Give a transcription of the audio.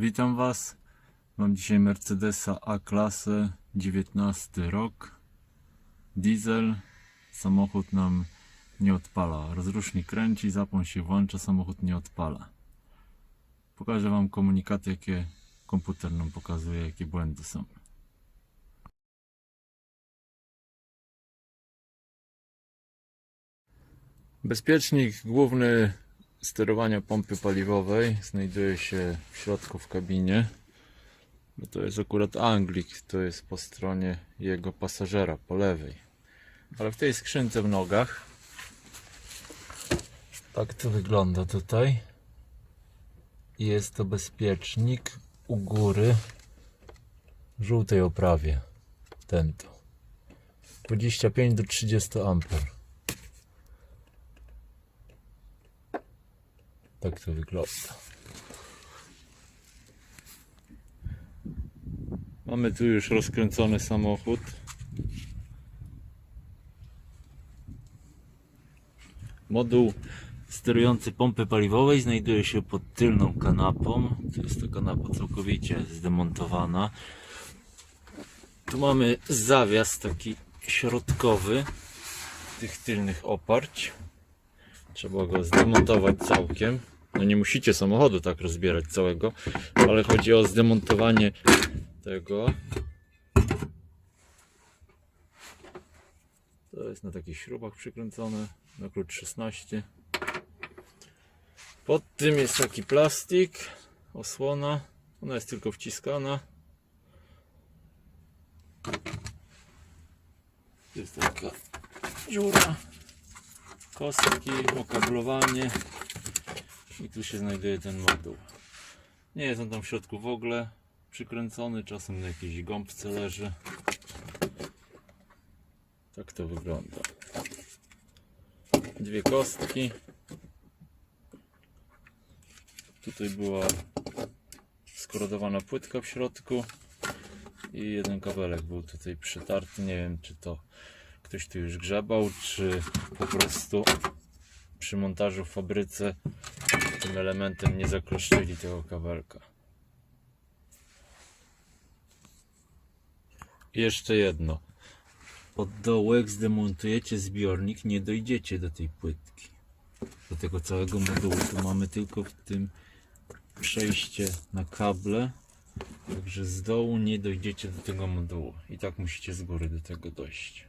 Witam Was. Mam dzisiaj Mercedesa A-klasę, 19 rok. Diesel. Samochód nam nie odpala. Rozrusznik kręci, zapłon się włącza, samochód nie odpala. Pokażę Wam komunikaty, jakie komputer nam pokazuje, jakie błędy są. Bezpiecznik główny sterowania pompy paliwowej znajduje się w środku w kabinie. To jest akurat Anglik, to jest po stronie jego pasażera, po lewej. Ale w tej skrzynce w nogach tak to wygląda tutaj. Jest to bezpiecznik u góry w żółtej oprawie. Ten to. 25 do 30 amper. Tak to wygląda. Mamy tu już rozkręcony samochód. Moduł sterujący pompy paliwowej znajduje się pod tylną kanapą. To jest ta kanapa całkowicie zdemontowana. Tu mamy zawias taki środkowy tych tylnych oparć. Trzeba go zdemontować całkiem. No nie musicie samochodu tak rozbierać całego, ale chodzi o zdemontowanie tego. To jest na takich śrubach przykręcone, na klucz 16. Pod tym jest taki plastik, osłona. Ona jest tylko wciskana. Jest taka dziura kostki, okablowanie i tu się znajduje ten moduł. Nie jest on tam w środku w ogóle przykręcony, czasem na jakiejś gąbce leży. Tak to wygląda. Dwie kostki. Tutaj była skorodowana płytka w środku i jeden kabelek był tutaj przytarty. Nie wiem, czy to ktoś tu już grzebał, czy po prostu przy montażu w fabryce tym elementem nie zakroszczyli tego kabelka. I jeszcze jedno. Od dołu jak zdemontujecie zbiornik, nie dojdziecie do tej płytki. Do tego całego modułu. Tu mamy tylko w tym przejście na kable. Także z dołu nie dojdziecie do tego modułu. I tak musicie z góry do tego dojść.